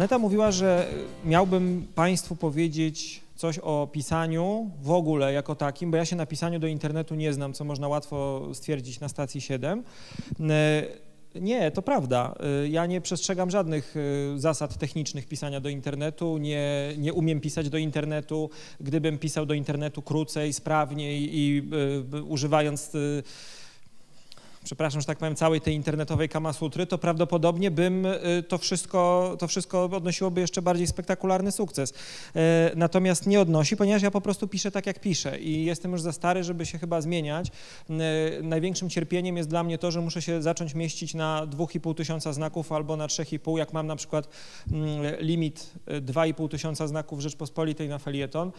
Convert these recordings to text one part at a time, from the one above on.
Aneta mówiła, że miałbym Państwu powiedzieć coś o pisaniu w ogóle jako takim, bo ja się na pisaniu do internetu nie znam, co można łatwo stwierdzić na stacji 7. E, Nie, to prawda. E, Ja nie przestrzegam żadnych e, zasad technicznych pisania do internetu, nie, nie umiem pisać do internetu. Gdybym pisał do internetu krócej, sprawniej i e, używając e, przepraszam, że tak powiem, całej tej internetowej kamasutry, to prawdopodobnie bym y, to wszystko, to wszystko odnosiłoby jeszcze bardziej spektakularny sukces. E, Natomiast nie odnosi, ponieważ ja po prostu piszę tak, jak piszę i jestem już za stary, żeby się chyba zmieniać. E, Największym cierpieniem jest dla mnie to, że muszę się zacząć mieścić na 2,5 tysiąca znaków albo na 3,5, jak mam na przykład mm, limit y, 2,5 tysiąca znaków Rzeczpospolitej na felieton,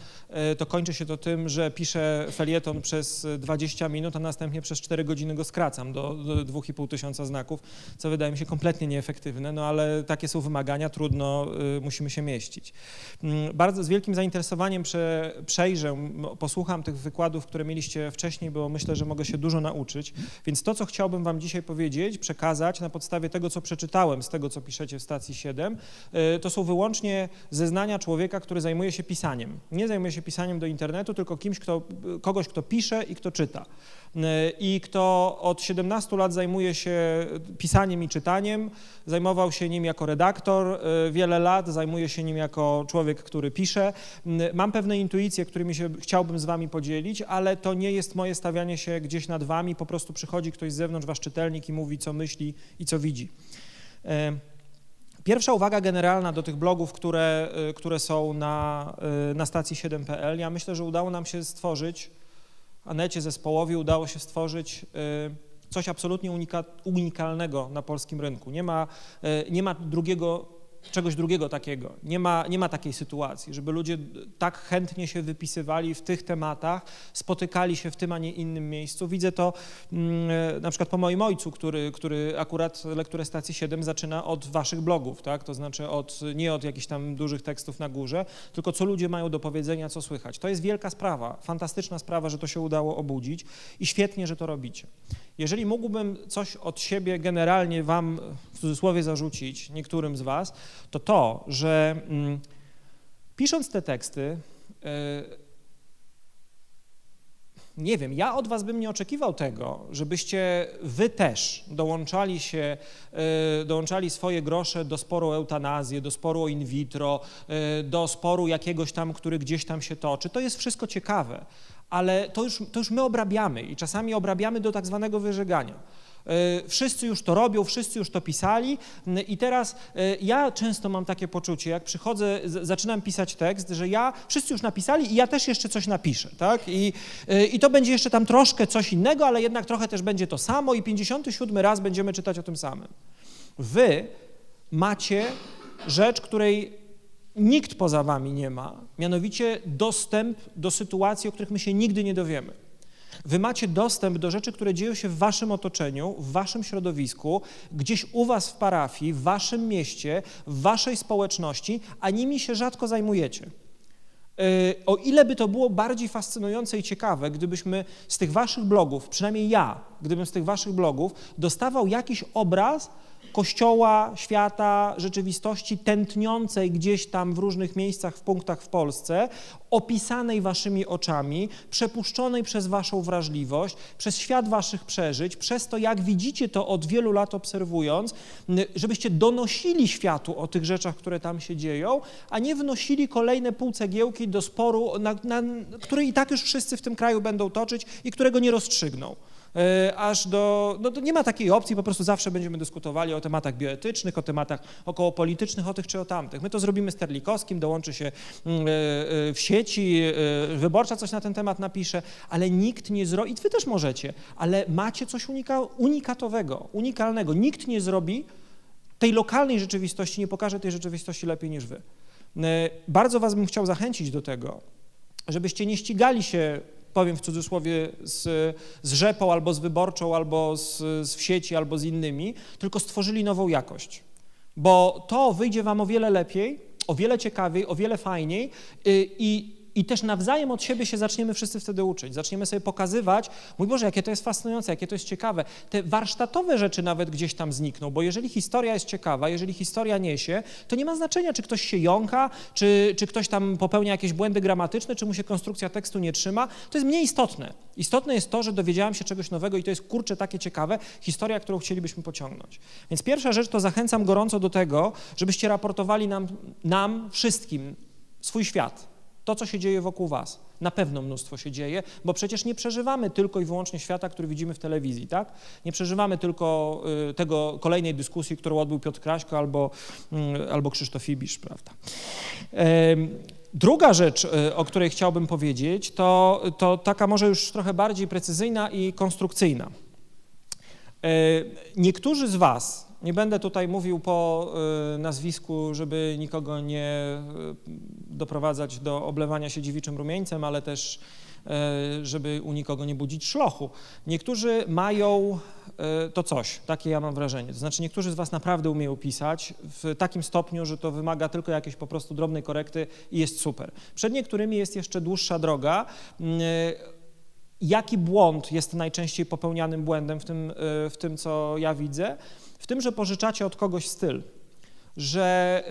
to kończy się to tym, że piszę felieton przez 20 minut, a następnie przez 4 godziny go skracam do, do 2,5 tysiąca znaków, co wydaje mi się kompletnie nieefektywne, no ale takie są wymagania, trudno, y, musimy się mieścić. Mm, Bardzo z wielkim zainteresowaniem prze, przejrzę, posłucham tych wykładów, które mieliście wcześniej, bo myślę, że mogę się dużo nauczyć, więc to, co chciałbym wam dzisiaj powiedzieć, przekazać na podstawie tego, co przeczytałem, z tego, co piszecie w stacji 7, y, to są wyłącznie zeznania człowieka, który zajmuje się pisaniem. Nie zajmuje się pisaniem do internetu, tylko kimś, kto, kogoś, kto pisze i kto czyta. Y, I kto od 17 lat zajmuje się pisaniem i czytaniem, zajmował się nim jako redaktor y, wiele lat, zajmuje się nim jako człowiek, który pisze. Mam pewne intuicje, którymi się chciałbym z wami podzielić, ale to nie jest moje stawianie się gdzieś nad wami, po prostu przychodzi ktoś z zewnątrz, wasz czytelnik i mówi, co myśli i co widzi. Y, Pierwsza uwaga generalna do tych blogów, które, y, które są na, na stacji 7.pl. Ja myślę, że udało nam się stworzyć, Anecie zespołowi udało się stworzyć coś absolutnie unika, unikalnego na polskim rynku. Nie ma, y, nie ma drugiego, czegoś drugiego takiego. Nie ma, nie ma takiej sytuacji, żeby ludzie tak chętnie się wypisywali w tych tematach, spotykali się w tym, a nie innym miejscu. Widzę to mm, y, na przykład po moim ojcu, który, który akurat lekturę stacji 7 zaczyna od waszych blogów, tak? to znaczy od, nie od jakichś tam dużych tekstów na górze, tylko co ludzie mają do powiedzenia, co słychać. To jest wielka sprawa, fantastyczna sprawa, że to się udało obudzić i świetnie, że to robicie. Jeżeli mógłbym coś od siebie generalnie wam cudzysłowie zarzucić, niektórym z was, to to, że mm, pisząc te teksty, y, nie wiem, ja od was bym nie oczekiwał tego, żebyście wy też dołączali się, y, dołączali swoje grosze do sporu o eutanazję, do sporu o in vitro, y, do sporu jakiegoś tam, który gdzieś tam się toczy. To jest wszystko ciekawe, ale to już, to już my obrabiamy i czasami obrabiamy do tak zwanego wyżegania. Y, Wszyscy już to robią, wszyscy już to pisali i teraz y, ja często mam takie poczucie, jak przychodzę, zaczynam pisać tekst, że ja, wszyscy już napisali i ja też jeszcze coś napiszę, tak? I, y, I to będzie jeszcze tam troszkę coś innego, ale jednak trochę też będzie to samo i 57 raz będziemy czytać o tym samym. Wy macie rzecz, której nikt poza wami nie ma, mianowicie dostęp do sytuacji, o których my się nigdy nie dowiemy. Wy macie dostęp do rzeczy, które dzieją się w waszym otoczeniu, w waszym środowisku, gdzieś u was w parafii, w waszym mieście, w waszej społeczności, a nimi się rzadko zajmujecie. Yy, O ile by to było bardziej fascynujące i ciekawe, gdybyśmy z tych waszych blogów, przynajmniej ja, gdybym z tych waszych blogów dostawał jakiś obraz kościoła, świata, rzeczywistości tętniącej gdzieś tam w różnych miejscach, w punktach w Polsce, opisanej waszymi oczami, przepuszczonej przez waszą wrażliwość, przez świat waszych przeżyć, przez to, jak widzicie to od wielu lat obserwując, żebyście donosili światu o tych rzeczach, które tam się dzieją, a nie wnosili kolejne półcegiełki do sporu, na, na, który i tak już wszyscy w tym kraju będą toczyć i którego nie rozstrzygną. E, aż do, no nie ma takiej opcji, po prostu zawsze będziemy dyskutowali o tematach bioetycznych, o tematach okołopolitycznych, o tych czy o tamtych. My to zrobimy z Terlikowskim, dołączy się mm, e, e, w sieci, Wyborcza coś na ten temat napisze, ale nikt nie zrobi, i wy też możecie, ale macie coś unika, unikatowego, unikalnego. Nikt nie zrobi tej lokalnej rzeczywistości, nie pokaże tej rzeczywistości lepiej niż wy. Bardzo was bym chciał zachęcić do tego, żebyście nie ścigali się, powiem w cudzysłowie, z, z rzepą albo z wyborczą, albo z, z w sieci, albo z innymi, tylko stworzyli nową jakość. Bo to wyjdzie wam o wiele lepiej, o wiele ciekawiej, o wiele fajniej y, i i też nawzajem od siebie się zaczniemy wszyscy wtedy uczyć. Zaczniemy sobie pokazywać, mój Boże, jakie to jest fascynujące, jakie to jest ciekawe. Te warsztatowe rzeczy nawet gdzieś tam znikną, bo jeżeli historia jest ciekawa, jeżeli historia niesie, to nie ma znaczenia, czy ktoś się jąka, czy, czy ktoś tam popełnia jakieś błędy gramatyczne, czy mu się konstrukcja tekstu nie trzyma. To jest mniej istotne. Istotne jest to, że dowiedziałam się czegoś nowego i to jest kurczę takie ciekawe, historia, którą chcielibyśmy pociągnąć. Więc pierwsza rzecz to zachęcam gorąco do tego, żebyście raportowali nam, nam wszystkim swój świat, to, co się dzieje wokół Was. Na pewno mnóstwo się dzieje, bo przecież nie przeżywamy tylko i wyłącznie świata, który widzimy w telewizji, tak? Nie przeżywamy tylko y, tego kolejnej dyskusji, którą odbył Piotr Kraśko albo, y, albo Krzysztof Ibisz, prawda? Druga rzecz, y, o której chciałbym powiedzieć, to, to taka może już trochę bardziej precyzyjna i konstrukcyjna. Y, Niektórzy z Was, nie będę tutaj mówił po y, nazwisku, żeby nikogo nie y, doprowadzać do oblewania się dziewiczym rumieńcem, ale też y, żeby u nikogo nie budzić szlochu. Niektórzy mają to coś, takie ja mam wrażenie. To znaczy niektórzy z Was naprawdę umieją pisać w takim stopniu, że to wymaga tylko jakiejś po prostu drobnej korekty i jest super. Przed niektórymi jest jeszcze dłuższa droga. Jaki błąd jest najczęściej popełnianym błędem w tym, w tym, co ja widzę? W tym, że pożyczacie od kogoś styl, że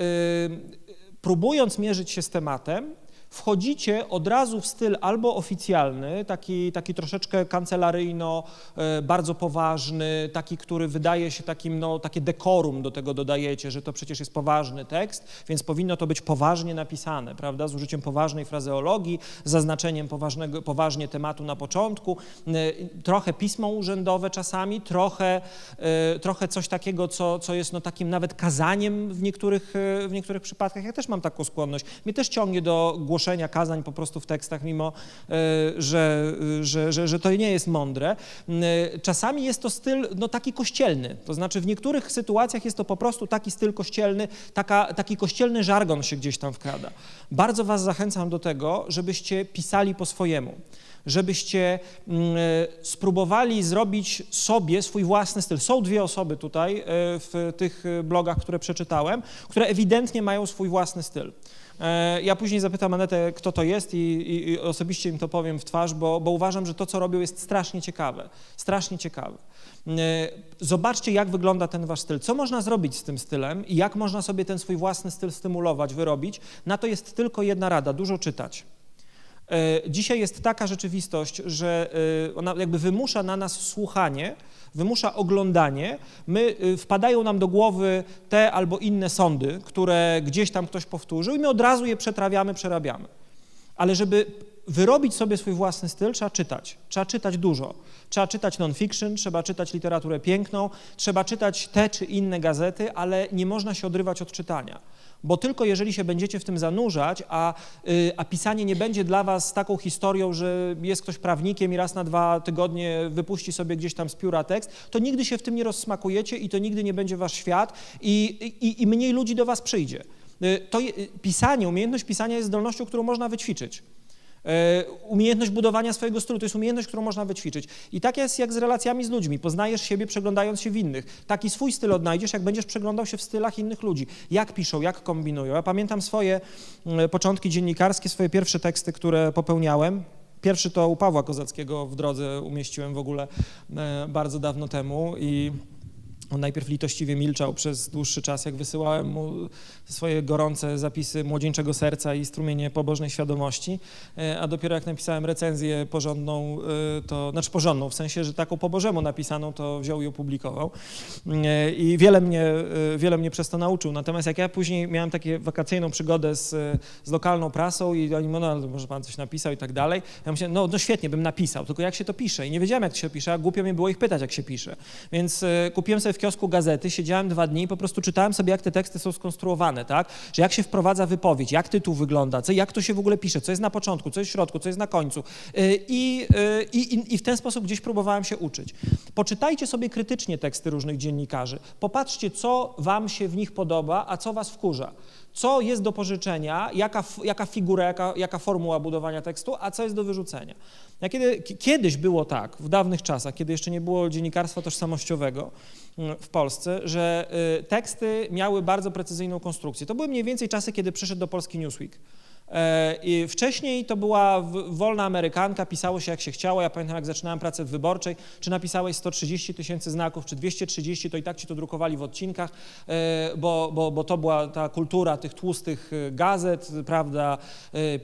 próbując mierzyć się z tematem, wchodzicie od razu w styl albo oficjalny, taki, taki troszeczkę kancelaryjno, e, bardzo poważny, taki, który wydaje się takim, no, takie dekorum do tego dodajecie, że to przecież jest poważny tekst, więc powinno to być poważnie napisane, prawda, z użyciem poważnej frazeologii, zaznaczeniem poważnego, poważnie tematu na początku, e, trochę pismo urzędowe czasami, trochę, e, trochę coś takiego, co, co jest no, takim nawet kazaniem w niektórych, w niektórych przypadkach. Ja też mam taką skłonność. Mnie też ciągnie do głoszenia kazań po prostu w tekstach, mimo e, że, że, że, że to nie jest mądre. E, Czasami jest to styl no, taki kościelny, to znaczy w niektórych sytuacjach jest to po prostu taki styl kościelny, taka, taki kościelny żargon się gdzieś tam wkrada. Bardzo Was zachęcam do tego, żebyście pisali po swojemu żebyście mm, e, spróbowali zrobić sobie swój własny styl. Są dwie osoby tutaj e, w tych e, blogach, które przeczytałem, które ewidentnie mają swój własny styl. E, Ja później zapytam Anetę, kto to jest i, i, i osobiście im to powiem w twarz, bo, bo uważam, że to, co robią, jest strasznie ciekawe. Strasznie ciekawe. E, Zobaczcie, jak wygląda ten wasz styl. Co można zrobić z tym stylem i jak można sobie ten swój własny styl stymulować, wyrobić. Na to jest tylko jedna rada, dużo czytać. E, Dzisiaj jest taka rzeczywistość, że e, ona jakby wymusza na nas słuchanie, wymusza oglądanie. My y, wpadają nam do głowy te albo inne sądy, które gdzieś tam ktoś powtórzył i my od razu je przetrawiamy, przerabiamy. Ale żeby wyrobić sobie swój własny styl, trzeba czytać. Trzeba czytać dużo. Trzeba czytać non-fiction, trzeba czytać literaturę piękną, trzeba czytać te czy inne gazety, ale nie można się odrywać od czytania. Bo tylko jeżeli się będziecie w tym zanurzać, a, y, a pisanie nie będzie dla was taką historią, że jest ktoś prawnikiem i raz na dwa tygodnie wypuści sobie gdzieś tam z pióra tekst, to nigdy się w tym nie rozsmakujecie i to nigdy nie będzie wasz świat i, i, i mniej ludzi do was przyjdzie. Y, To y, pisanie, umiejętność pisania jest zdolnością, którą można wyćwiczyć. E, Umiejętność budowania swojego stylu to jest umiejętność, którą można wyćwiczyć. I tak jest jak z relacjami z ludźmi. Poznajesz siebie przeglądając się w innych. Taki swój styl odnajdziesz, jak będziesz przeglądał się w stylach innych ludzi. Jak piszą, jak kombinują. Ja pamiętam swoje mm, początki dziennikarskie, swoje pierwsze teksty, które popełniałem. Pierwszy to u Pawła Kozackiego w drodze umieściłem w ogóle e, bardzo dawno temu i on najpierw litościwie milczał przez dłuższy czas, jak wysyłałem mu swoje gorące zapisy młodzieńczego serca i strumienie pobożnej świadomości, e, a dopiero jak napisałem recenzję porządną, e, to, znaczy porządną, w sensie, że taką po Bożemu napisaną, to wziął i opublikował. E, I wiele mnie, wiele mnie przez to nauczył. Natomiast jak ja później miałem taką wakacyjną przygodę z, z lokalną prasą i oni, no, ale może pan coś napisał i tak dalej, ja myślałem, no, no świetnie, bym napisał, tylko jak się to pisze? I nie wiedziałem, jak to się pisze, a głupio mi było ich pytać, jak się pisze. Więc kupiłem sobie w kiosku gazety, siedziałem dwa dni i po prostu czytałem sobie, jak te teksty są skonstruowane, tak? Że jak się wprowadza wypowiedź, jak tytuł wygląda, co, jak to się w ogóle pisze, co jest na początku, co jest w środku, co jest na końcu. I, e, i, i, I w ten sposób gdzieś próbowałem się uczyć. Poczytajcie sobie krytycznie teksty różnych dziennikarzy. Popatrzcie, co wam się w nich podoba, a co was wkurza. Co jest do pożyczenia, jaka, jaka figura, jaka, jaka formuła budowania tekstu, a co jest do wyrzucenia. Ja kiedy, ki- kiedyś było tak, w dawnych czasach, kiedy jeszcze nie było dziennikarstwa tożsamościowego mm, w Polsce, że y, teksty miały bardzo precyzyjną konstrukcję. To były mniej więcej czasy, kiedy przyszedł do Polski Newsweek. E, I wcześniej to była wolna amerykanka, pisało się jak się chciało. Ja pamiętam, jak zaczynałem pracę w wyborczej, czy napisałeś 130 tysięcy znaków, czy 230, to i tak ci to drukowali w odcinkach, e, bo, bo, bo to była ta kultura tych tłustych e, gazet, prawda,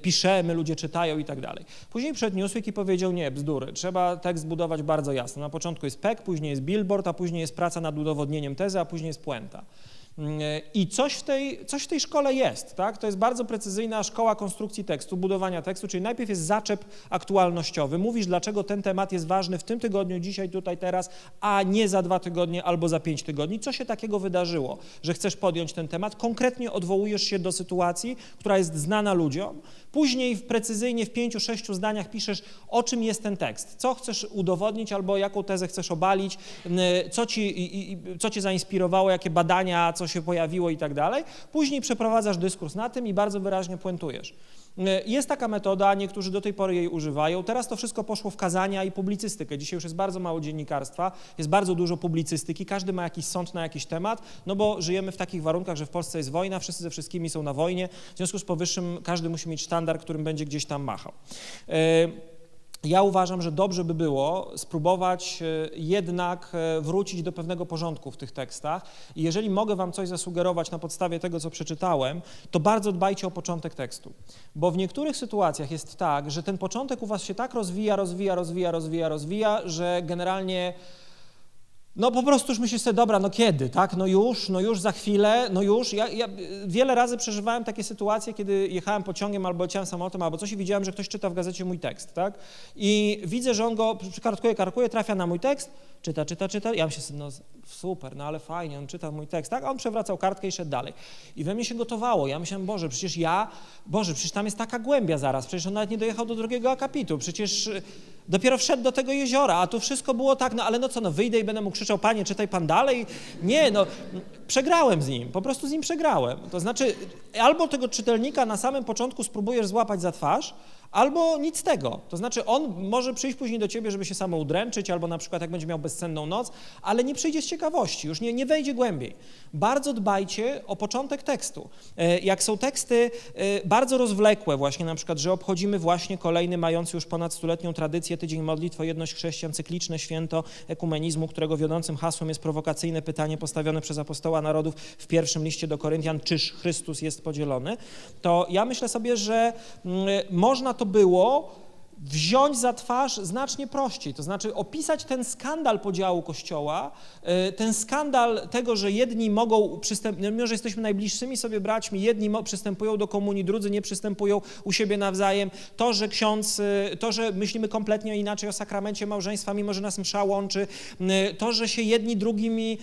piszemy, ludzie czytają i tak dalej. Później przyszedł Newsweek i powiedział, nie, bzdury, trzeba tekst budować bardzo jasno. Na początku jest PEK, później jest billboard, a później jest praca nad udowodnieniem tezy, a później jest puenta. Mm, I coś w, tej, coś w tej szkole jest, tak? To jest bardzo precyzyjna szkoła konstrukcji tekstu, budowania tekstu, czyli najpierw jest zaczep aktualnościowy. Mówisz, dlaczego ten temat jest ważny w tym tygodniu, dzisiaj, tutaj, teraz, a nie za dwa tygodnie albo za pięć tygodni. Co się takiego wydarzyło, że chcesz podjąć ten temat? Konkretnie odwołujesz się do sytuacji, która jest znana ludziom. Później precyzyjnie w pięciu, sześciu zdaniach piszesz, o czym jest ten tekst, co chcesz udowodnić albo jaką tezę chcesz obalić, co ci, co cię zainspirowało, jakie badania, co się pojawiło i tak dalej. Później przeprowadzasz dyskurs na tym i bardzo wyraźnie puentujesz. Jest taka metoda, niektórzy do tej pory jej używają. Teraz to wszystko poszło w kazania i publicystykę. Dzisiaj już jest bardzo mało dziennikarstwa, jest bardzo dużo publicystyki, każdy ma jakiś sąd na jakiś temat, no bo żyjemy w takich warunkach, że w Polsce jest wojna, wszyscy ze wszystkimi są na wojnie, w związku z powyższym każdy musi mieć sztandar, którym będzie gdzieś tam machał. Y, ja uważam, że dobrze by było spróbować e, jednak e, wrócić do pewnego porządku w tych tekstach i jeżeli mogę Wam coś zasugerować na podstawie tego, co przeczytałem, to bardzo dbajcie o początek tekstu, bo w niektórych sytuacjach jest tak, że ten początek u Was się tak rozwija, rozwija, rozwija, rozwija, rozwija, że generalnie no po prostu już myślisz sobie, dobra, no kiedy, tak, no już, no już za chwilę, no już. Ja, ja wiele razy przeżywałem takie sytuacje, kiedy jechałem pociągiem albo leciałem samolotem albo coś i widziałem, że ktoś czyta w gazecie mój tekst, tak, i widzę, że on go kartkuje, kartkuje, trafia na mój tekst, czyta, czyta, czyta, ja myślę sobie, no super, no ale fajnie, on czyta mój tekst, tak, a on przewracał kartkę i szedł dalej. I we mnie się gotowało, ja myślałem, Boże, przecież ja, Boże, przecież tam jest taka głębia zaraz, przecież on nawet nie dojechał do drugiego akapitu, przecież dopiero wszedł do tego jeziora, a tu wszystko było tak, no ale no co, no wyjdę i będę mu krzyczał, panie, czytaj pan dalej? Nie, no przegrałem z nim, po prostu z nim przegrałem. To znaczy, albo tego czytelnika na samym początku spróbujesz złapać za twarz, albo nic z tego. To znaczy, on może przyjść później do ciebie, żeby się samo udręczyć, albo na przykład jak będzie miał bezsenną noc, ale nie przyjdzie z ciekawości, już nie, nie wejdzie głębiej. Bardzo dbajcie o początek tekstu. E, Jak są teksty e, bardzo rozwlekłe, właśnie na przykład, że obchodzimy właśnie kolejny, mający już ponad stuletnią tradycję Tydzień Modlitw o Jedność Chrześcijan, cykliczne święto ekumenizmu, którego wiodącym hasłem jest prowokacyjne pytanie postawione przez apostoła narodów w pierwszym liście do Koryntian, czyż Chrystus jest podzielony, to ja myślę sobie, że mm, można to było wziąć za twarz znacznie prościej, to znaczy opisać ten skandal podziału Kościoła, y, ten skandal tego, że jedni mogą przystępować, mimo że jesteśmy najbliższymi sobie braćmi, jedni przystępują do komunii, drudzy nie przystępują u siebie nawzajem, to, że ksiądz, y, to, że myślimy kompletnie inaczej o sakramencie małżeństwa, mimo że nas msza łączy, to, że się jedni drugimi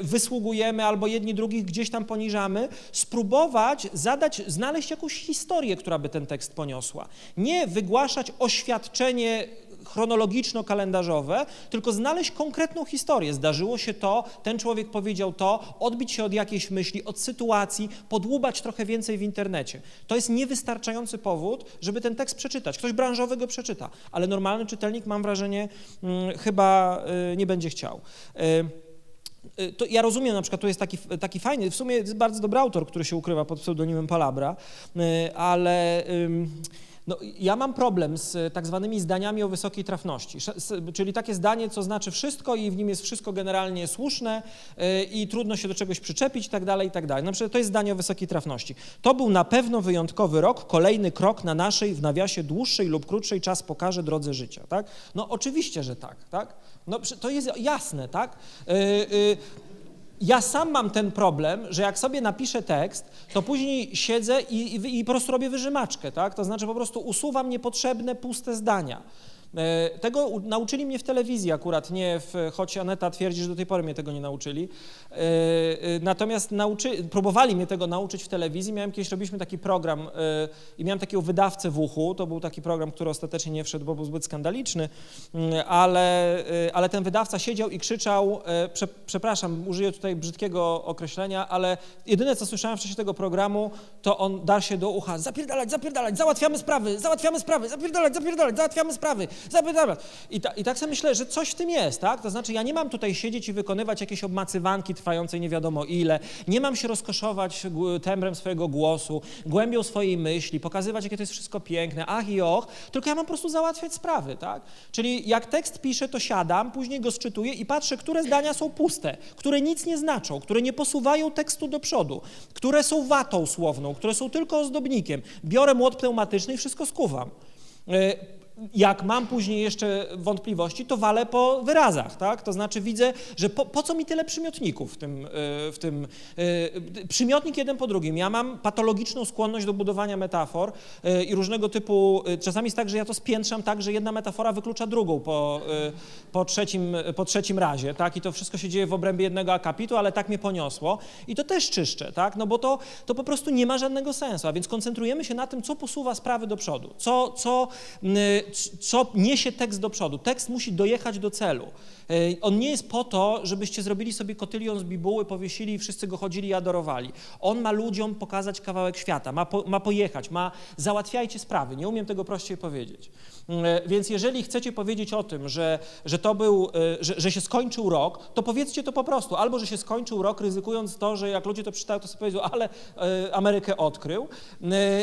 y, wysługujemy albo jedni drugich gdzieś tam poniżamy, spróbować zadać, znaleźć jakąś historię, która by ten tekst poniosła. Nie wygłaszać oświadczenie chronologiczno-kalendarzowe, tylko znaleźć konkretną historię. Zdarzyło się to, ten człowiek powiedział to, odbić się od jakiejś myśli, od sytuacji, podłubać trochę więcej w internecie. To jest niewystarczający powód, żeby ten tekst przeczytać. Ktoś branżowy go przeczyta, ale normalny czytelnik, mam wrażenie, mm, chyba y, nie będzie chciał. Y, y, to ja rozumiem, na przykład tu jest taki, taki fajny, w sumie jest bardzo dobry autor, który się ukrywa pod pseudonimem Palabra, ale no, ja mam problem z tak zwanymi zdaniami o wysokiej trafności, czyli takie zdanie, co znaczy wszystko i w nim jest wszystko generalnie słuszne y, i trudno się do czegoś przyczepić i tak dalej, i tak. Na przykład to jest zdanie o wysokiej trafności. To był na pewno wyjątkowy rok, kolejny krok na naszej, w nawiasie dłuższej lub krótszej czas pokaże drodze życia, tak? No oczywiście, że tak, tak? No to jest jasne, tak? Y, y, ja sam mam ten problem, że jak sobie napiszę tekst, to później siedzę i, i, i po prostu robię wyżymaczkę, tak? To znaczy po prostu usuwam niepotrzebne, puste zdania. E, Tego nauczyli mnie w telewizji akurat, nie w, choć Aneta twierdzi, że do tej pory mnie tego nie nauczyli. E, e, Natomiast nauczy, próbowali mnie tego nauczyć w telewizji. Miałem kiedyś, robiliśmy taki program i miałem takiego wydawcę w uchu. To był taki program, który ostatecznie nie wszedł, bo był zbyt skandaliczny, Mm, ale, ale ten wydawca siedział i krzyczał, prze, przepraszam, użyję tutaj brzydkiego określenia, ale jedyne, co słyszałem w czasie tego programu, to on dar się do ucha, zapierdalać, zapierdalać, załatwiamy sprawy, załatwiamy sprawy, zapierdalać, zapierdalać, załatwiamy sprawy. Zapytam. I, ta, I tak sobie myślę, że coś w tym jest, tak? To znaczy ja nie mam tutaj siedzieć i wykonywać jakieś obmacywanki trwającej nie wiadomo ile, nie mam się rozkoszować tembrem swojego głosu, głębią swojej myśli, pokazywać, jakie to jest wszystko piękne, ach i och, tylko ja mam po prostu załatwiać sprawy, tak? Czyli jak tekst piszę, to siadam, później go sczytuję i patrzę, które zdania są puste, które nic nie znaczą, które nie posuwają tekstu do przodu, które są watą słowną, które są tylko ozdobnikiem. Biorę młot pneumatyczny i wszystko skuwam. Jak mam później jeszcze wątpliwości, to walę po wyrazach, tak? To znaczy widzę, że po, po co mi tyle przymiotników w tym, e, w tym e, przymiotnik jeden po drugim. Ja mam patologiczną skłonność do budowania metafor e, i różnego typu, czasami jest tak, że ja to spiętrzam tak, że jedna metafora wyklucza drugą po, po, trzecim, po trzecim razie, tak? I to wszystko się dzieje w obrębie jednego akapitu, ale tak mnie poniosło i to też czyszczę, tak? No bo to, to po prostu nie ma żadnego sensu, a więc koncentrujemy się na tym, co posuwa sprawy do przodu, co, co, co niesie tekst do przodu. Tekst musi dojechać do celu. E, On nie jest po to, żebyście zrobili sobie kotylion z bibuły, powiesili i wszyscy go chodzili i adorowali. On ma ludziom pokazać kawałek świata, ma, po, ma pojechać, ma załatwiajcie sprawy. Nie umiem tego prościej powiedzieć. E, Więc jeżeli chcecie powiedzieć o tym, że, że to był, e, że, że się skończył rok, to powiedzcie to po prostu. Albo, że się skończył rok, ryzykując to, że jak ludzie to przeczytają, to sobie powiedzą, ale Amerykę odkrył.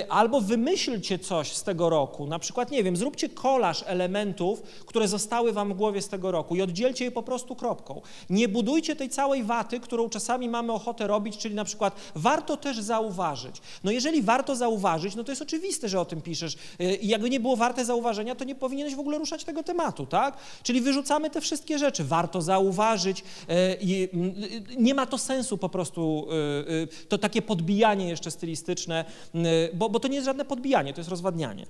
Albo wymyślcie coś z tego roku. Na przykład, nie wiem, zróbcie kolaż elementów, które zostały wam w głowie z tego roku i oddzielcie je po prostu kropką. Nie budujcie tej całej waty, którą czasami mamy ochotę robić, czyli na przykład warto też zauważyć. No jeżeli warto zauważyć, no to jest oczywiste, że o tym piszesz. E, I jakby nie było warte zauważenia, to nie powinieneś w ogóle ruszać tego tematu, tak? Czyli wyrzucamy te wszystkie rzeczy. Warto zauważyć. e, i, mm, Nie ma to sensu po prostu, to takie podbijanie jeszcze stylistyczne, bo, bo to nie jest żadne podbijanie, to jest rozwadnianie.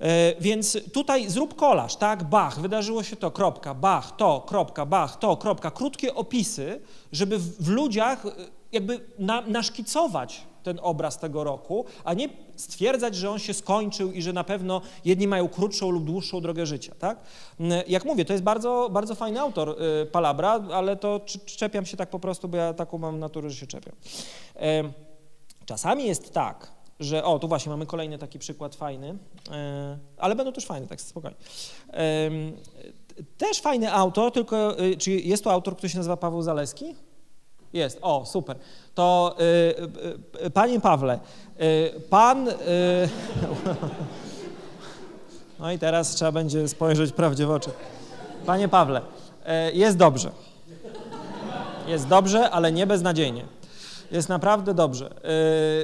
E, Więc tutaj zrób kolaż, tak? Bach, wydarzyło się to, kropka, Bach, to, kropka, Bach, to, kropka. Krótkie opisy, żeby w, ludziach e, jakby na, naszkicować ten obraz tego roku, a nie stwierdzać, że on się skończył i że na pewno jedni mają krótszą lub dłuższą drogę życia, tak? M, Jak mówię, to jest bardzo, bardzo fajny autor y, Palabra, ale to cz- czepiam się tak po prostu, bo ja taką mam naturę, że się czepiam. Czasami jest tak, że o, tu właśnie mamy kolejny taki przykład fajny, e, ale będą też fajne teksty, spokojnie. Też fajny autor, tylko y, czy jest to autor, który się nazywa Paweł Zaleski? Jest, o, super. To y, panie Pawle, pan. No i teraz trzeba będzie spojrzeć prawdzie w oczy. Panie Pawle, jest dobrze. Jest dobrze, ale nie beznadziejnie. Jest naprawdę dobrze.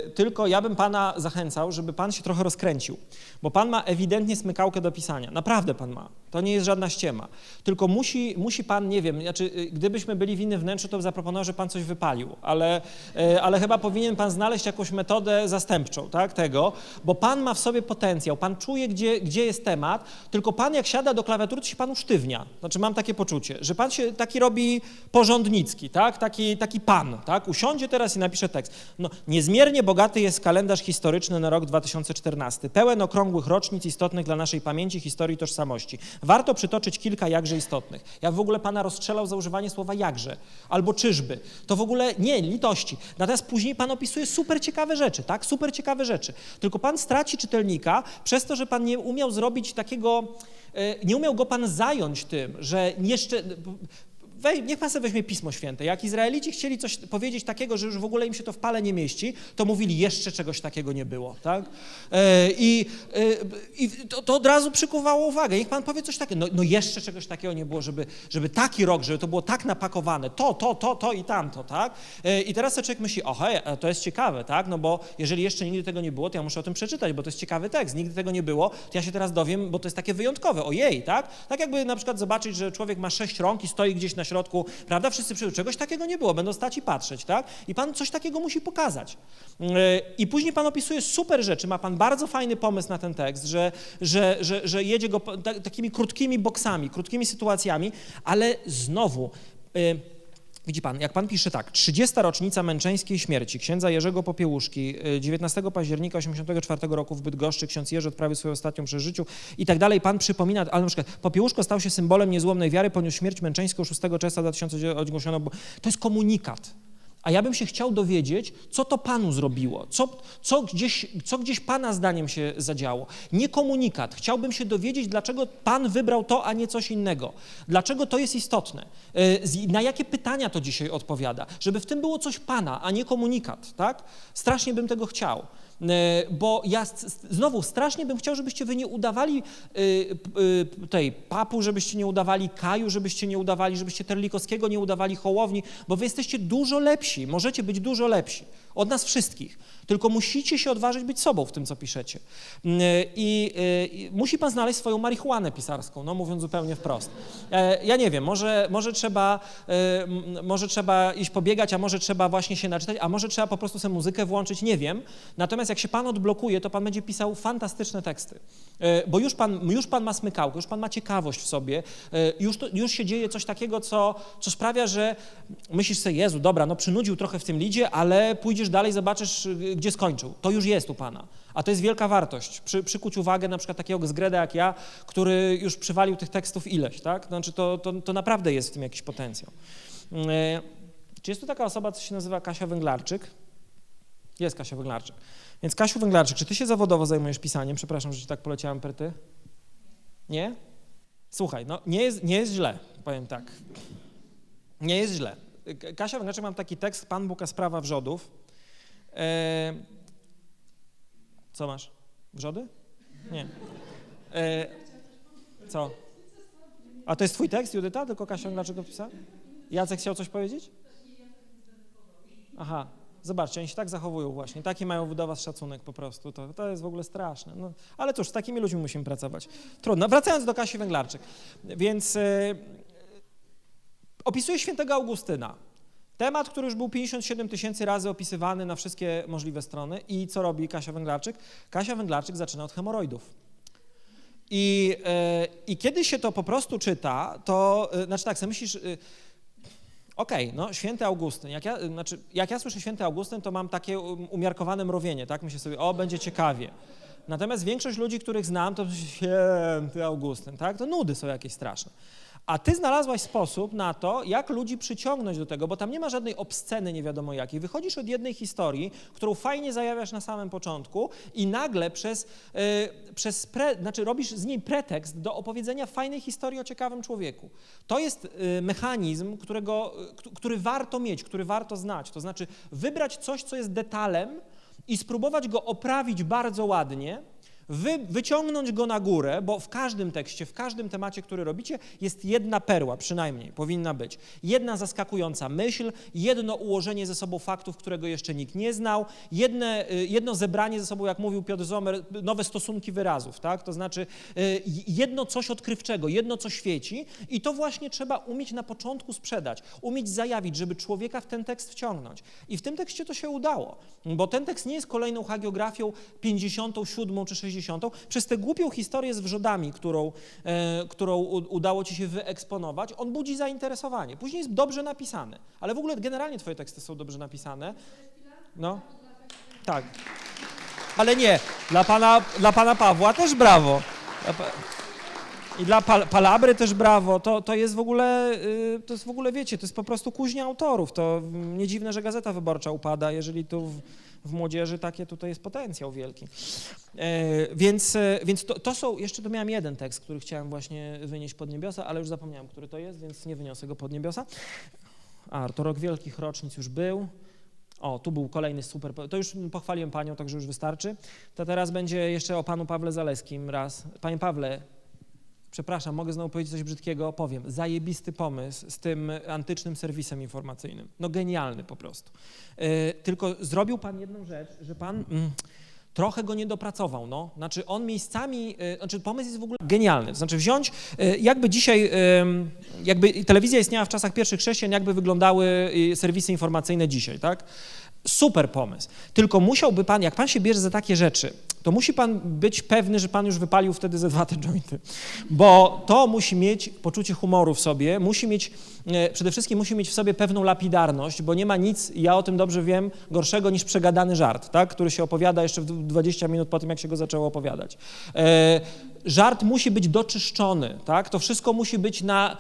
Yy, tylko ja bym pana zachęcał, żeby pan się trochę rozkręcił, bo pan ma ewidentnie smykałkę do pisania. Naprawdę pan ma. To nie jest żadna ściema. Tylko musi, musi pan, nie wiem, znaczy, yy, gdybyśmy byli w innym wnętrzu, to bym zaproponował, że pan coś wypalił, ale, yy, ale chyba powinien pan znaleźć jakąś metodę zastępczą tak, tego, bo pan ma w sobie potencjał, pan czuje, gdzie, gdzie jest temat, tylko pan jak siada do klawiatury, to się pan usztywnia. Znaczy mam takie poczucie, że pan się taki robi porządnicki, tak? taki, taki pan, tak? usiądzie teraz i napisze tekst. No, niezmiernie bogaty jest kalendarz historyczny na rok 2014, pełen okrągłych rocznic istotnych dla naszej pamięci, historii tożsamości. Warto przytoczyć kilka jakże istotnych. Ja w ogóle pana rozstrzelał za używanie słowa jakże albo czyżby. To w ogóle nie, litości. Natomiast później pan opisuje super ciekawe rzeczy, tak? Super ciekawe rzeczy. Tylko pan straci czytelnika przez to, że pan nie umiał zrobić takiego, e, nie umiał go pan zająć tym, że jeszcze... Wej, niech pan sobie weźmie Pismo Święte. Jak Izraelici chcieli coś powiedzieć takiego, że już w ogóle im się to w pale nie mieści, to mówili, jeszcze czegoś takiego nie było, tak? E, I, e, i to, to od razu przykuwało uwagę. Niech pan powie coś takiego, no, no jeszcze czegoś takiego nie było, żeby, żeby taki rok, żeby to było tak napakowane, to, to, to, to i tamto, tak? E, I teraz człowiek myśli, oho, to jest ciekawe, tak? No bo jeżeli jeszcze nigdy tego nie było, to ja muszę o tym przeczytać, bo to jest ciekawy tekst. Nigdy tego nie było, to ja się teraz dowiem, bo to jest takie wyjątkowe, ojej, tak? Tak jakby na przykład zobaczyć, że człowiek ma sześć rąk i stoi gdzieś na środku, prawda? Wszyscy przyjdą, czegoś takiego nie było, będą stać i patrzeć, tak? I pan coś takiego musi pokazać. Yy, I później pan opisuje super rzeczy, ma pan bardzo fajny pomysł na ten tekst, że, że, że, że jedzie go takimi krótkimi boksami, krótkimi sytuacjami, ale znowu... Yy, Widzi pan, jak pan pisze tak, 30. rocznica męczeńskiej śmierci księdza Jerzego Popiełuszki, y, 19 października 84 roku w Bydgoszczy, ksiądz Jerzy odprawił swoją ostatnią przy życiu i tak dalej. Pan przypomina, ale na przykład Popiełuszko stał się symbolem niezłomnej wiary, poniósł śmierć męczeńską 6 czerwca 2000 ogłoszono, to jest komunikat. A ja bym się chciał dowiedzieć, co to Panu zrobiło, co, co, gdzieś, co gdzieś Pana zdaniem się zadziało. Nie komunikat. Chciałbym się dowiedzieć, dlaczego Pan wybrał to, a nie coś innego. Dlaczego to jest istotne. E, Na jakie pytania to dzisiaj odpowiada. Żeby w tym było coś Pana, a nie komunikat. Tak? Strasznie bym tego chciał. E, Bo ja znowu strasznie bym chciał, żebyście wy nie udawali p- y, tej papu, żebyście nie udawali Kaju, żebyście nie udawali, żebyście Terlikowskiego nie udawali Hołowni, bo wy jesteście dużo lepsi, możecie być dużo lepsi od nas wszystkich. Tylko musicie się odważyć być sobą w tym, co piszecie. Mm, I, y, i musi pan znaleźć swoją marihuanę pisarską, no mówiąc zupełnie wprost. E, Ja nie wiem, może, może, trzeba, y, może trzeba iść pobiegać, a może trzeba właśnie się naczytać, a może trzeba po prostu sobie muzykę włączyć, nie wiem. Natomiast jak się pan odblokuje, to pan będzie pisał fantastyczne teksty. E, Bo już pan, już pan ma smykałkę, już pan ma ciekawość w sobie, e, już, to, już się dzieje coś takiego, co, co sprawia, że myślisz sobie, Jezu, dobra, no przynudził trochę w tym lidzie, ale pójdziesz dalej, zobaczysz, y, gdzie skończył. To już jest u pana. A to jest wielka wartość. Przy, przykuć uwagę na przykład takiego zgreda jak ja, który już przywalił tych tekstów ileś, tak? Znaczy to, to, to naprawdę jest w tym jakiś potencjał. E, Czy jest tu taka osoba, co się nazywa Kasia Węglarczyk? Jest Kasia Węglarczyk. Więc Kasiu Węglarczyk, czy ty się zawodowo zajmujesz pisaniem? Przepraszam, że ci tak poleciałem perty. Nie? Słuchaj, no nie jest, nie jest źle, powiem tak. Nie jest źle. Kasia Węglarczyk, mam taki tekst, Pan Bóg a sprawa wrzodów. E, co masz? Wrzody? Nie. E, co? A to jest twój tekst, Judyta? Tylko Kasia Węglarczyk go pisała? Jacek chciał coś powiedzieć? Aha, zobaczcie, oni się tak zachowują właśnie, taki mają do was szacunek po prostu, to, to jest w ogóle straszne. No, ale cóż, z takimi ludźmi musimy pracować. Trudno. Wracając do Kasi Węglarczyk, więc e, opisuje świętego Augustyna. Temat, który już był 57 tysięcy razy opisywany na wszystkie możliwe strony i co robi Kasia Węglarczyk? Kasia Węglarczyk zaczyna od hemoroidów. I, e, I kiedy się to po prostu czyta, to e, znaczy tak, sobie myślisz, e, Okej, no święty Augustyn. Jak ja, znaczy, jak ja słyszę święty Augustyn, to mam takie um, umiarkowane mrowienie, tak? Myślę sobie, o, będzie ciekawie. Natomiast większość ludzi, których znam, to święty Augustyn, tak? To nudy są jakieś straszne. A ty znalazłaś sposób na to, jak ludzi przyciągnąć do tego, bo tam nie ma żadnej obsceny nie wiadomo jakiej. Wychodzisz od jednej historii, którą fajnie zajawiasz na samym początku i nagle przez, y, przez pre, znaczy robisz z niej pretekst do opowiedzenia fajnej historii o ciekawym człowieku. To jest y, mechanizm, którego, y, k- który warto mieć, który warto znać. To znaczy wybrać coś, co jest detalem i spróbować go oprawić bardzo ładnie, wy, wyciągnąć go na górę, bo w każdym tekście, w każdym temacie, który robicie, jest jedna perła, przynajmniej powinna być. Jedna zaskakująca myśl, jedno ułożenie ze sobą faktów, którego jeszcze nikt nie znał, jedne, y, jedno zebranie ze sobą, jak mówił Piotr Zomer, nowe stosunki wyrazów, tak? To znaczy y, jedno coś odkrywczego, jedno co świeci i to właśnie trzeba umieć na początku sprzedać, umieć zajawić, żeby człowieka w ten tekst wciągnąć. I w tym tekście to się udało, bo ten tekst nie jest kolejną hagiografią 57 czy 60. Przez tę głupią historię z wrzodami, którą, e, którą udało ci się wyeksponować, on budzi zainteresowanie. Później jest dobrze napisany, ale w ogóle generalnie twoje teksty są dobrze napisane. No, tak. Ale nie, dla pana, dla pana Pawła też brawo. I dla pal Palabry też brawo. To, to jest w ogóle, y, to jest w ogóle, wiecie, to jest po prostu kuźnia autorów. To mm, nie dziwne, że Gazeta Wyborcza upada, jeżeli tu w, w młodzieży takie tutaj jest potencjał wielki. E, więc e, więc to, to są, jeszcze tu miałem jeden tekst, który chciałem właśnie wynieść pod niebiosa, ale już zapomniałem, który to jest, więc nie wyniosę go pod niebiosa. A, to rok wielkich rocznic już był. O, tu był kolejny super. To już pochwaliłem panią, także już wystarczy. To teraz będzie jeszcze o panu Pawle Zaleskim raz. Panie Pawle, przepraszam, mogę znowu powiedzieć coś brzydkiego? Powiem. Zajebisty pomysł z tym antycznym serwisem informacyjnym. No genialny po prostu. Yy, tylko zrobił pan jedną rzecz, że pan mm, trochę go nie dopracował. No. Znaczy on miejscami, yy, znaczy pomysł jest w ogóle genialny. Znaczy wziąć, yy, jakby dzisiaj, jakby telewizja istniała w czasach pierwszych chrześcijan, jakby wyglądały serwisy informacyjne dzisiaj, tak? Super pomysł. Tylko musiałby pan, jak pan się bierze za takie rzeczy, to musi pan być pewny, że pan już wypalił wtedy ze dwa te jointy. Bo to musi mieć poczucie humoru w sobie, musi mieć, e, przede wszystkim musi mieć w sobie pewną lapidarność, bo nie ma nic, ja o tym dobrze wiem, gorszego niż przegadany żart, tak? który się opowiada jeszcze w 20 minut po tym, jak się go zaczęło opowiadać. E, żart musi być doczyszczony, tak? To wszystko musi być na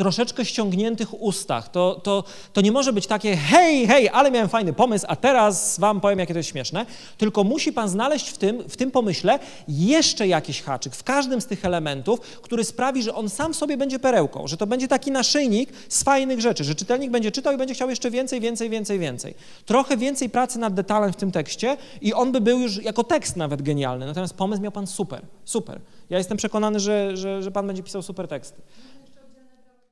troszeczkę ściągniętych ustach. To, to, to nie może być takie hej, hej, ale miałem fajny pomysł, a teraz wam powiem, jakie to jest śmieszne, tylko musi pan znaleźć w tym, w tym pomyśle jeszcze jakiś haczyk w każdym z tych elementów, który sprawi, że on sam sobie będzie perełką, że to będzie taki naszyjnik z fajnych rzeczy, że czytelnik będzie czytał i będzie chciał jeszcze więcej, więcej, więcej, więcej. Trochę więcej pracy nad detalem w tym tekście i on by był już jako tekst nawet genialny, natomiast pomysł miał pan super, super. Ja jestem przekonany, że, że, że pan będzie pisał super teksty.